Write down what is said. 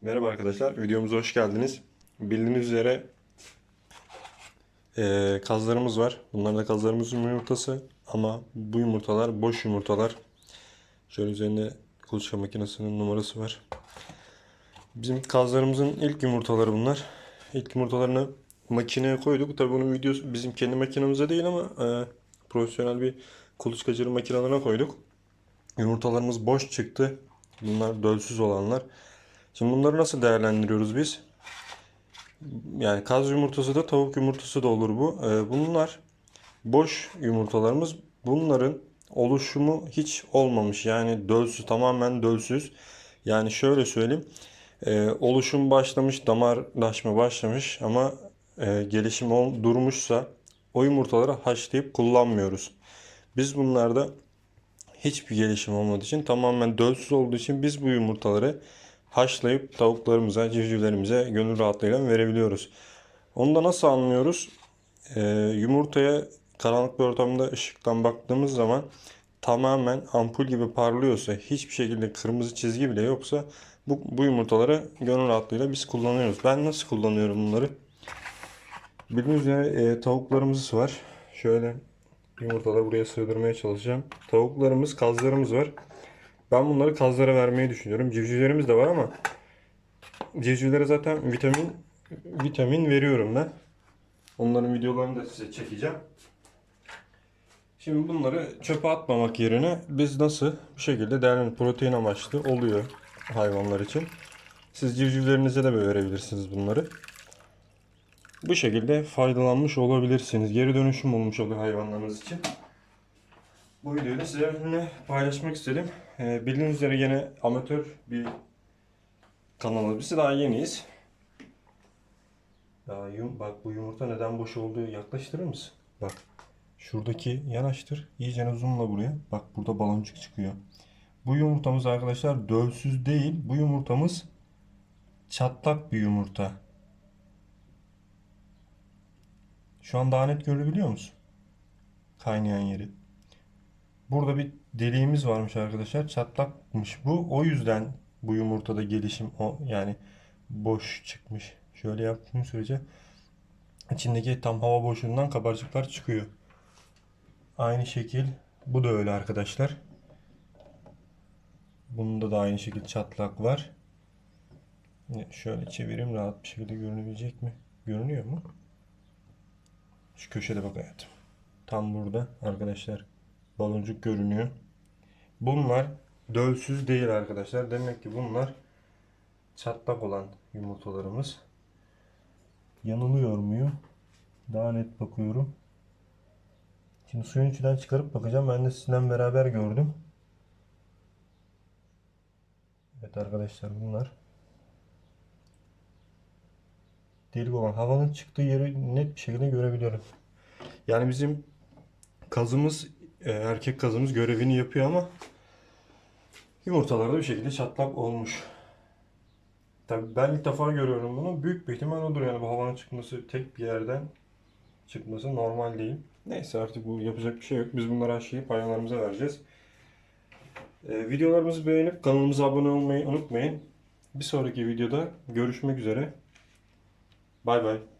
Merhaba arkadaşlar, videomuza hoş geldiniz. Bildiğiniz üzere eee, kazlarımız var. Bunlar da kazlarımızın yumurtası ama bu yumurtalar boş yumurtalar. Şöyle üzerinde kuluçka makinesinin numarası var. Bizim kazlarımızın ilk yumurtaları bunlar. İlk yumurtalarını makineye koyduk. Tabii bunun videosu bizim kendi makinemize değil ama eee, profesyonel bir kuluçkacılık makinelerine koyduk. Yumurtalarımız boş çıktı. Bunlar dölsüz olanlar. Şimdi bunları nasıl değerlendiriyoruz biz? Yani kaz yumurtası da tavuk yumurtası da olur bu. Ee, bunlar boş yumurtalarımız. Bunların oluşumu hiç olmamış. Yani dölsüz, tamamen dölsüz. Yani şöyle söyleyeyim. Ee, oluşum başlamış, damarlaşma başlamış ama e, gelişim durmuşsa o yumurtaları haşlayıp kullanmıyoruz. Biz bunlarda hiçbir gelişim olmadığı için tamamen dölsüz olduğu için biz bu yumurtaları haşlayıp tavuklarımıza, civcivlerimize gönül rahatlığıyla verebiliyoruz. Onu da nasıl anlıyoruz? Ee, yumurtaya karanlık bir ortamda ışıktan baktığımız zaman tamamen ampul gibi parlıyorsa, hiçbir şekilde kırmızı çizgi bile yoksa bu, bu yumurtaları gönül rahatlığıyla biz kullanıyoruz. Ben nasıl kullanıyorum bunları? Bildiğiniz üzere e, tavuklarımız var. Şöyle yumurtaları buraya sığdırmaya çalışacağım. Tavuklarımız, kazlarımız var. Ben bunları kazlara vermeyi düşünüyorum. Civcivlerimiz de var ama civcivlere zaten vitamin vitamin veriyorum ben. Onların videolarını da size çekeceğim. Şimdi bunları çöpe atmamak yerine biz nasıl bu şekilde değerli protein amaçlı oluyor hayvanlar için. Siz civcivlerinize de böyle verebilirsiniz bunları. Bu şekilde faydalanmış olabilirsiniz. Geri dönüşüm olmuş oluyor hayvanlarınız için. Bu videoyu da paylaşmak istedim. Ee, bildiğiniz üzere yine amatör bir kanalız. Biz daha yeniyiz. Daha yum, bak bu yumurta neden boş olduğu yaklaştırır mısın? Bak. Şuradaki yanaştır. İyice zoomla buraya. Bak burada baloncuk çıkıyor. Bu yumurtamız arkadaşlar dölsüz değil. Bu yumurtamız çatlak bir yumurta. Şu an daha net görebiliyor musun? Kaynayan yeri. Burada bir deliğimiz varmış arkadaşlar. Çatlakmış bu. O yüzden bu yumurtada gelişim o yani boş çıkmış. Şöyle yaptığım sürece içindeki tam hava boşluğundan kabarcıklar çıkıyor. Aynı şekil bu da öyle arkadaşlar. Bunda da aynı şekilde çatlak var. Şöyle çevireyim rahat bir şekilde görünebilecek mi? Görünüyor mu? Şu köşede bak hayatım. Tam burada arkadaşlar baloncuk görünüyor. Bunlar dölsüz değil arkadaşlar. Demek ki bunlar çatlak olan yumurtalarımız. Yanılıyor muyum? Daha net bakıyorum. Şimdi suyun içinden çıkarıp bakacağım. Ben de sizinle beraber gördüm. Evet arkadaşlar bunlar. Delik olan havanın çıktığı yeri net bir şekilde görebiliyorum. Yani bizim kazımız e, erkek kazımız görevini yapıyor ama yumurtalarda bir şekilde çatlak olmuş. Tabii ben ilk defa görüyorum bunu. Büyük bir ihtimal odur yani bu havanın çıkması tek bir yerden çıkması normal değil. Neyse artık bu yapacak bir şey yok. Biz bunları haşlayıp hayvanlarımıza vereceğiz. E, videolarımızı beğenip kanalımıza abone olmayı unutmayın. Bir sonraki videoda görüşmek üzere. Bay bay.